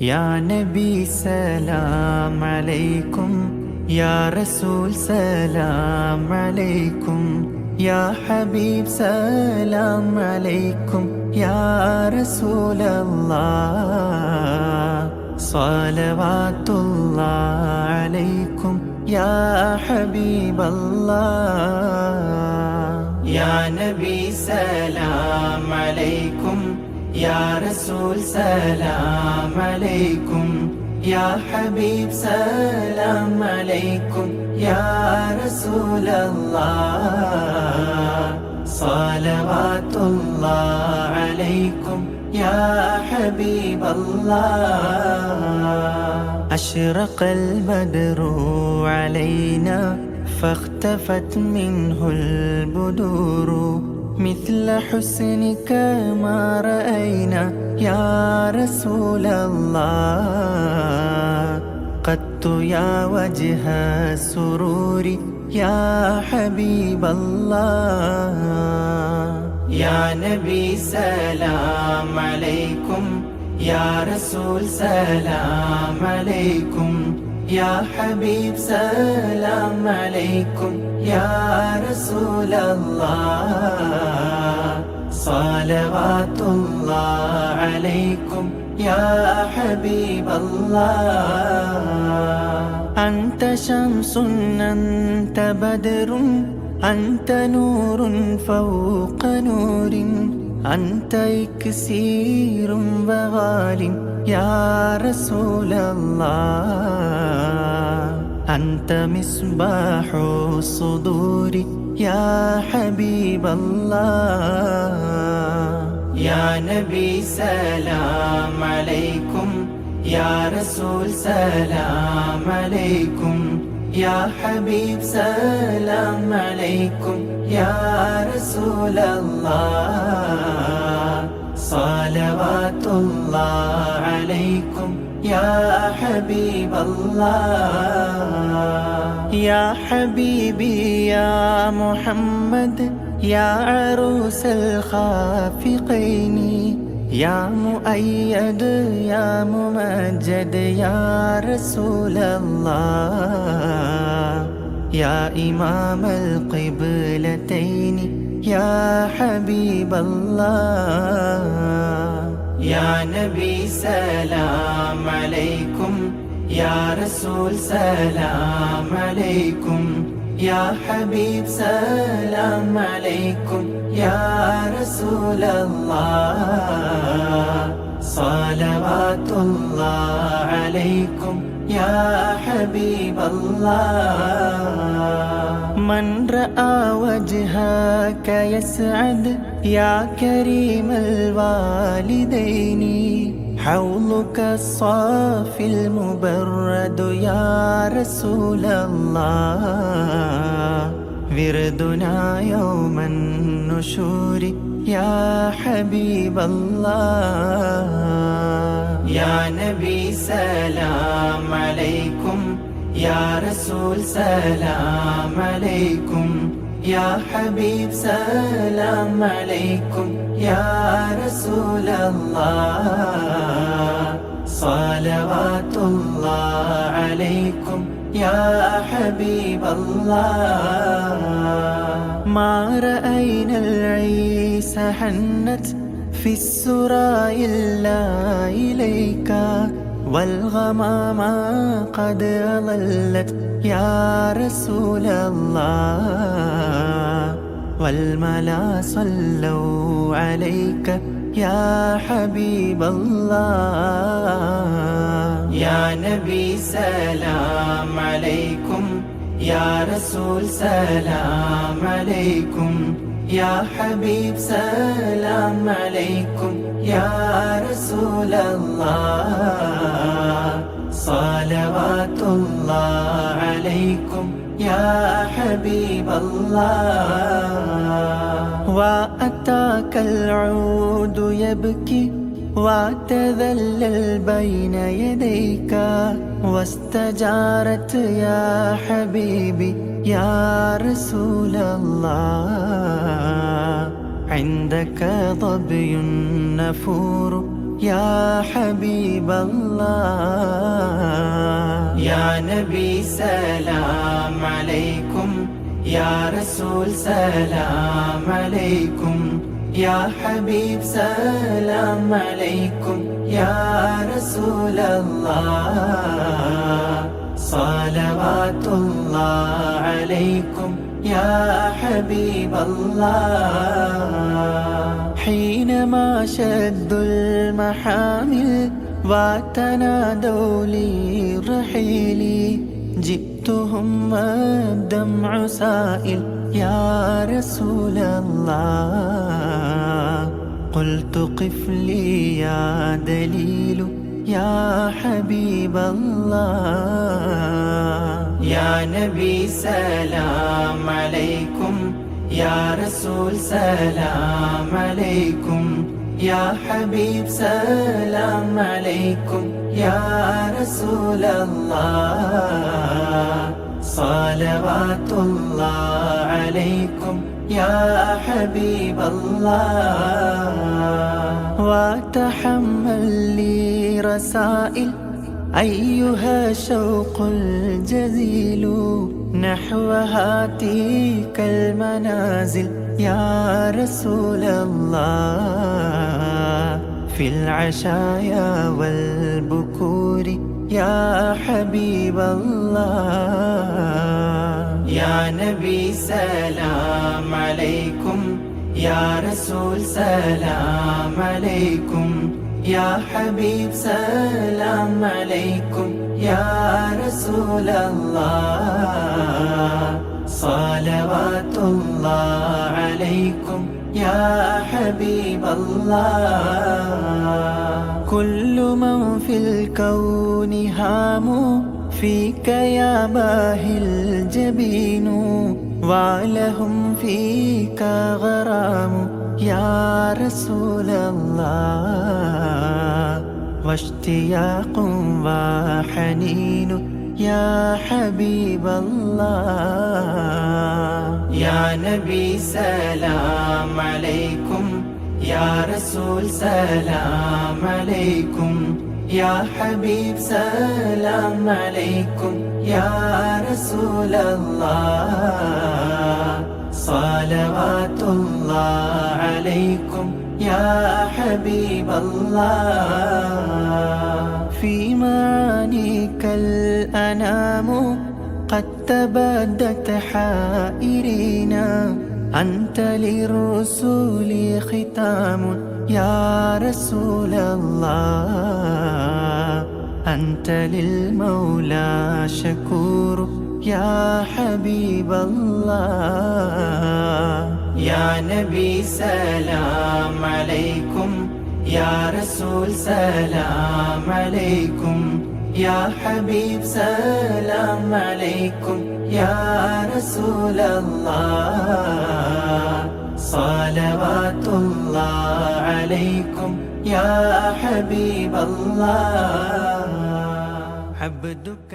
يا نبي سلام عليكم يا رسول سلام عليكم يا حبيب سلام عليكم يا رسول الله. صلوات الله عليكم يا حبيب الله. يا نبي سلام عليكم. يا رسول سلام عليكم. يا حبيب سلام عليكم. يا رسول الله صلوات الله عليكم. يا حبيب الله أشرق البدر علينا فاختفت منه البدور. مثل حسنك ما رأينا يا رسول الله. قدت يا وجه السرور يا حبيب الله. يا نبي سلام عليكم يا رسول سلام عليكم. يا حبيب سلام عليكم يا رسول الله. صلوات الله عليكم يا حبيب الله. أنت شمس أنت بدر أنت نور فوق نور أنت إكسير بغال يا رسول الله أنت مصباح الصدور يا حبيب الله. يا نبي سلام عليكم يا رسول سلام عليكم يا حبيب سلام عليكم يا رسول الله. صلوات الله عليكم يا حبيب الله يا حبيبي يا محمد يا عروس الخافقين يا مؤيد يا ممجد يا رسول الله يا إمام القبلتين يا حبيب الله. يا نبي سلام عليكم. يا رسول سلام عليكم. يا حبيب سلام عليكم. يا رسول الله. صلوات الله عليكم. يا حبيب الله. من رأى وجهك يسعد. يا كريم الوالدين حوضك الصافي المبرد. يا رسول الله وردنا يوم النشور. يا حبيب الله يا نبي سلام عليكم يا رسول سلام عليكم. يا حبيب سلام عليكم. يا رسول الله صلوات الله عليكم. يا حبيب الله. ما رأينا العيس حنت في السرى إلا إليك. والغمام قد أظلت يا رسول الله. والملا صلوا عليك يا حبيب الله. يا نبي سلام عليكم. يا رسول سلام عليكم. يا حبيب سلام عليكم يا رسول الله. صلوات الله عليكم يا حبيب الله. وأتاك العود يبكي واعتذلل بين يديك واستجارت يا حبيبي يا رسول الله. عندك ظبي نفور يا حبيب الله. يا نبي سلام عليكم يا رسول سلام عليكم. يا حبيب سلام عليكم يا رسول الله. صلوات الله عليكم يا حبيب الله. حينما شدوا المحامل وتنادوا لي رحيلي جئتهم والدمع سائل. يا رسول الله قلت قف لي يا دليل. يا حبيب الله يا نبي سلام عليكم. يا رسول سلام عليكم. يا حبيب سلام عليكم. يا رسول الله صلوات الله عليكم. يا حبيب الله وتحمل لي رسائل. أيها شوق الجزيل نحو هاتيك المنازل. يا رسول الله في العشايا والبكور يا حبيب الله. يا نبي سلام عليكم يا رسول سلام عليكم يا حبيب سلام عليكم يا رسول الله. صلوات الله عليكم يا حبيب الله. كل من في الكون هام فيك يا باهي الجبين ولهم فيك غرام يا رسول الله. واشتياق وحنين يا حبيب الله يا نبي سلام عليكم يا رسول سلام عليكم يا حبيب سلام عليكم يا رسول الله صلوات الله عليكم يا حبيب الله. في معانيك الأنام قد تبدت حائرين. أنت للرسول ختام. يا رسول الله أنت للمولى شكور. يا حبيب الله يا نبي سلام عليكم. يا رسول سلام عليكم. يا حبيب سلام عليكم. يا رسول الله صلوات الله عليكم. يا حبيب الله. عبدك